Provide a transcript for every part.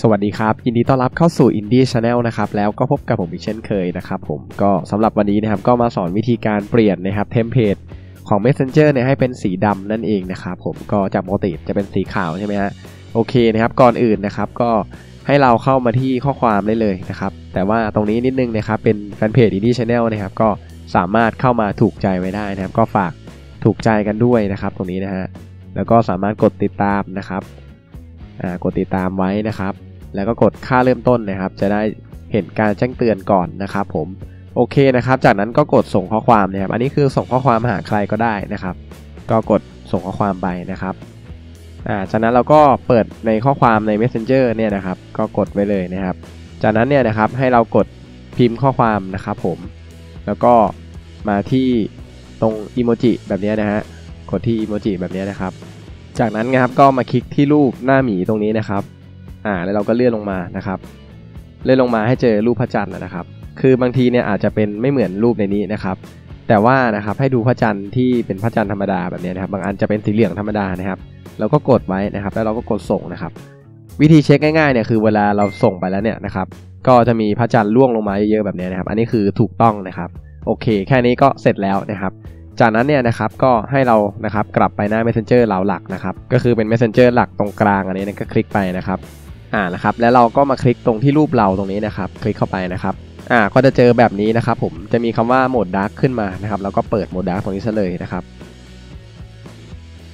สวัสดีครับ ยินดีต้อนรับเข้าสู่ Indie Channel นะครับแล้วก็พบกับผมอีกเช่นเคยนะครับผมก็สำหรับวันนี้นะครับก็มาสอนวิธีการเปลี่ยนนะครับเทมเพลตของ Messenger เนี่ยให้เป็นสีดำนั่นเองนะครับผมก็จากปกติจะเป็นสีขาวใช่ไหมฮะโอเคนะครับก่อนอื่นนะครับก็ให้เราเข้ามาที่ข้อความได้เลยนะครับแต่ว่าตรงนี้นิดนึงนะครับเป็นแฟนเพจ Indie Channel นะครับก็สามารถเข้ามาถูกใจไว้ได้นะครับ ก็ฝากถูกใจกันด้วยนะครับ ตรงนี้นะฮะแล้วก็สามารถกดติดตามนะครับอ่ากดติดตามไว้นะครับ แล้วก็กดค่าเริ่มต้นนะครับ จะได้เห็นการแจ้งเตือนก่อนนะครับผมโอเคนะครับ จากนั้นก็กดส่งข้อความนะครับ อันนี้คือส่งข้อความหาใครก็ได้นะครับ ก็กดส่งข้อความไปนะครับอ่าจากนั้นเราก็เปิดในข้อความใน Messenger เนี่ยนะครับ ก็กดไว้เลยนะครับ จากนั้นเนี่ยนะครับให้เรากดพิมพ์ข้อความนะครับผม แล้วก็มาที่ตรงอีโมจิแบบนี้นะฮะ กดที่อีโมจิแบบนี้นะครับ จากนั้นนะครับก็มาคลิกที่รูปหน้าหมีตรงนี้นะครับ อ่าแล้วเราก็เลื่อนลงมานะครับ เลื่อนลงมาให้เจอรูปพระจันทร์นะครับ คือบางทีเนี่ยอาจจะเป็นไม่เหมือนรูปในนี้นะครับ แต่ว่านะครับให้ดูพระจันทร์ที่เป็นพระจันทร์ธรรมดาแบบนี้นะครับ บางอันจะเป็นสีเหลืองธรรมดานะครับ เราก็กดไว้นะครับ แล้วเราก็กดส่งนะครับ วิธีเช็คง่ายๆเนี่ยคือเวลาเราส่งไปแล้วเนี่ยนะครับ ก็จะมีพระจันทร์ล่วงลงมาเยอะๆแบบนี้นะครับ อันนี้คือถูกต้องนะครับ โอเค แค่นี้ก็เสร็จแล้วนะครับจากนั้นเนี่ยนะครับก็ให้เรานะครับกลับไปหน้า Messenger เราหลักนะครับก็คือเป็น Messenger หลักตรงกลางอันนี้นะก็คลิกไปนะครับ อ่านะครับแล้วเราก็มาคลิกตรงที่รูปเราตรงนี้นะครับ คลิกเข้าไปนะครับอ่าก็จะเจอแบบนี้นะครับผมจะมีคำว่าโหมดดาร์กขึ้นมานะครับแล้วก็เปิดโหมดดาร์กตรงนี้ซะเลยนะครับ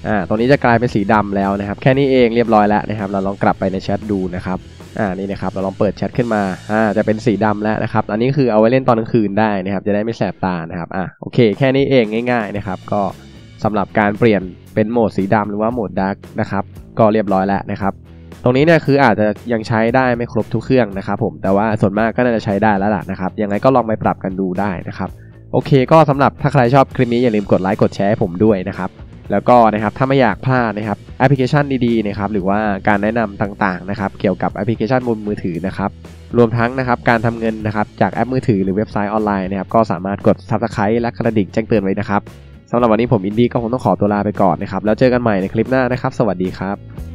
อ่าตรงนี้จะกลายเป็นสีดำแล้วนะครับ แค่นี้เองเรียบร้อยแล้วนะครับ เราลองกลับไปในแชทดูนะครับอ่านี่นะครับเราลองเปิดแชทขึ้นมาอ่าจะเป็นสีดำแล้วนะครับ อันนี้คือเอาไว้เล่นตอนกลางคืนได้นะครับ จะได้ไม่แสบตานะครับอ่าโอเค แค่นี้เองง่าย ๆนะครับ ก็สำหรับการเปลี่ยนเป็นโหมดสีดำหรือว่าโหมดดาร์กนะครับ ก็เรียบร้อยแล้วนะครับ ตรงนี้เนี่ยคืออาจจะยังใช้ได้ไม่ครบทุกเครื่องนะครับผมแต่ว่าส่วนมากก็น่าจะใช้ได้แล้วล่ะนะครับยังไงก็ลองไปปรับกันดูได้นะครับโอเค ก็สำหรับถ้าใครชอบคลิปนี้อย่าลืมกดไลค์กดแชร์ให้ผมด้วยนะครับแล้วก็นะครับถ้าไม่อยากพลาดนะครับแอปพลิเคชันดีๆนะครับหรือว่าการแนะนำต่างๆนะครับเกี่ยวกับแอปพลิเคชันบนมือถือนะครับรวมทั้งนะครับการทำเงินนะครับจากแอปมือถือหรือเว็บไซต์ออนไลน์นะครับก็สามารถกด Subscribe และกระดิ่งแจ้งเตือนไว้นะครับสำหรับวันนี้ผมอินดี้ก็คงต้องขอตัวลาไปก่อนนะครับแล้วเจอกันใหม่ในคลิปหน้านะครับ สวัสดีครับ